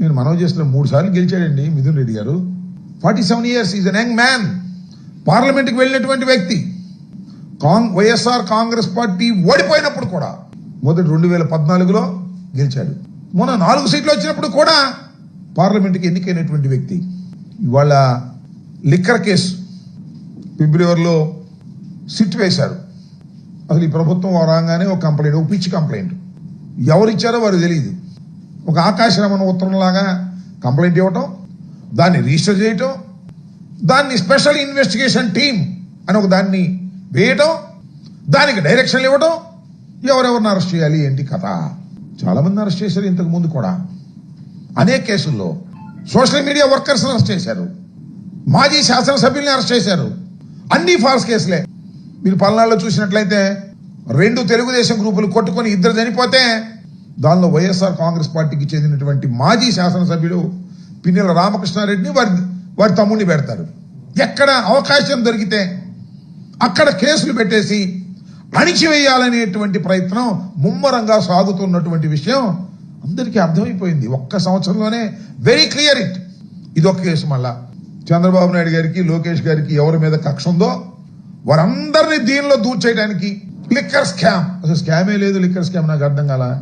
నేను మనవి చేసిన మూడు సార్లు గెలిచాడండి మిథున్ రెడ్డి గారు. Forty seven years is an young man పార్లమెంట్కి వెళ్ళినటువంటి వ్యక్తి. కాంగ్ వైఎస్ఆర్ కాంగ్రెస్ పార్టీ ఓడిపోయినప్పుడు కూడా మొదటి రెండు వేల పద్నాలుగులో గెలిచాడు. మొన్న నాలుగు సీట్లు వచ్చినప్పుడు కూడా పార్లమెంట్కి ఎన్నికైనటువంటి వ్యక్తి. ఇవాళ లిక్కర్ కేసు ఫిబ్రవరిలో సిట్ వేశారు. అసలు ఈ ప్రభుత్వం రాగానే ఒక కంప్లైంట్ ఒక పిచ్చి కంప్లైంట్. ఎవరిచ్చారో వారు తెలియదు. ఒక ఆకాశరమణ ఉత్తరంలాగా కంప్లైంట్ ఇవ్వటం దాన్ని రిజిస్టర్ చేయటం దాన్ని స్పెషల్ ఇన్వెస్టిగేషన్ టీమ్ అని ఒక దాన్ని వేయటం దానికి డైరెక్షన్లు ఇవ్వటం ఎవరెవరిని అరెస్ట్ చేయాలి ఏంటి కథ? చాలామంది అరెస్ట్ చేశారు ఇంతకు ముందు కూడా. అనేక కేసుల్లో సోషల్ మీడియా వర్కర్స్ అరెస్ట్ చేశారు. మాజీ శాసనసభ్యుల్ని అరెస్ట్ చేశారు. అన్ని ఫాల్స్ కేసులే. మీరు పల్నాడులో చూసినట్లయితే రెండు తెలుగుదేశం గ్రూపులు కొట్టుకొని ఇద్దరు చనిపోతే దానిలో వైఎస్ఆర్ కాంగ్రెస్ పార్టీకి చెందినటువంటి మాజీ శాసనసభ్యుడు పిన్నెల రామకృష్ణారెడ్డిని వారి వారి తమ్ముడిని పెడతారు. ఎక్కడ అవకాశం దొరికితే అక్కడ కేసులు పెట్టేసి అణిచివేయాలనేటువంటి ప్రయత్నం ముమ్మరంగా సాగుతున్నటువంటి విషయం అందరికీ అర్థమైపోయింది. ఒక్క సంవత్సరంలోనే వెరీ క్లియర్ ఇట్ ఇదొక కేసు మళ్ళా. చంద్రబాబు నాయుడు గారికి లోకేష్ గారికి ఎవరి మీద కక్ష ఉందో వారందరినీ దీనిలో దూర్చేయడానికి లిక్కర్ స్కామ్. అసలు స్కామే లేదు లిక్కర్ స్కామ్ నాకు అర్థం కాలా?